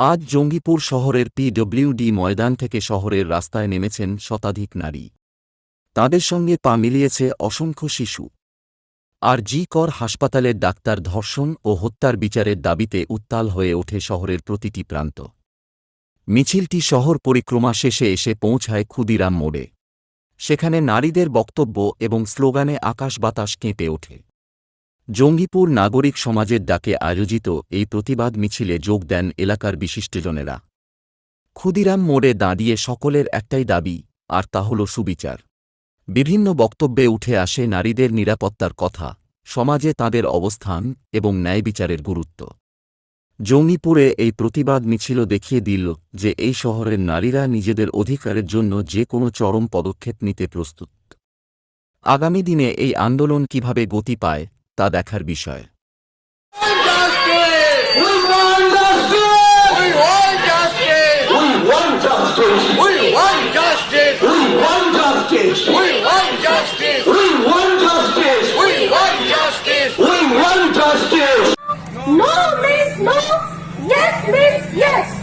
আজ জঙ্গিপুর শহরের পিডব্লিউডি ময়দান থেকে শহরের রাস্তায় নেমেছেন শতাধিক নারী। তাদের সঙ্গে পা মিলিয়েছে অসংখ্য শিশু। আর জি কর হাসপাতালের ডাক্তার ধর্ষণ ও হত্যার বিচারের দাবিতে উত্তাল হয়ে ওঠে শহরের প্রতিটি প্রান্ত। মিছিলটি শহর পরিক্রমা শেষে এসে পৌঁছায় ক্ষুদিরাম মোড়ে। সেখানে নারীদের বক্তব্য এবং স্লোগানে আকাশ বাতাস কেঁপে ওঠে। জঙ্গিপুর নাগরিক সমাজের ডাকে আয়োজিত এই প্রতিবাদ মিছিলে যোগ দেন এলাকার বিশিষ্টজনেরা। ক্ষুদিরাম মোড়ে দাঁড়িয়ে সকলের একটাই দাবি, আর তা হল সুবিচার। বিভিন্ন বক্তব্যে উঠে আসে নারীদের নিরাপত্তার কথা, সমাজে তাদের অবস্থান এবং ন্যায় বিচারের গুরুত্ব। জঙ্গিপুরে এই প্রতিবাদ মিছিল দেখিয়ে দিল যে এই শহরের নারীরা নিজেদের অধিকারের জন্য যে কোনো চরম পদক্ষেপ নিতে প্রস্তুত। আগামী দিনে এই আন্দোলন কীভাবে গতি পায় তা দেখার বিষয় No, miss, no. Yes, miss, yes.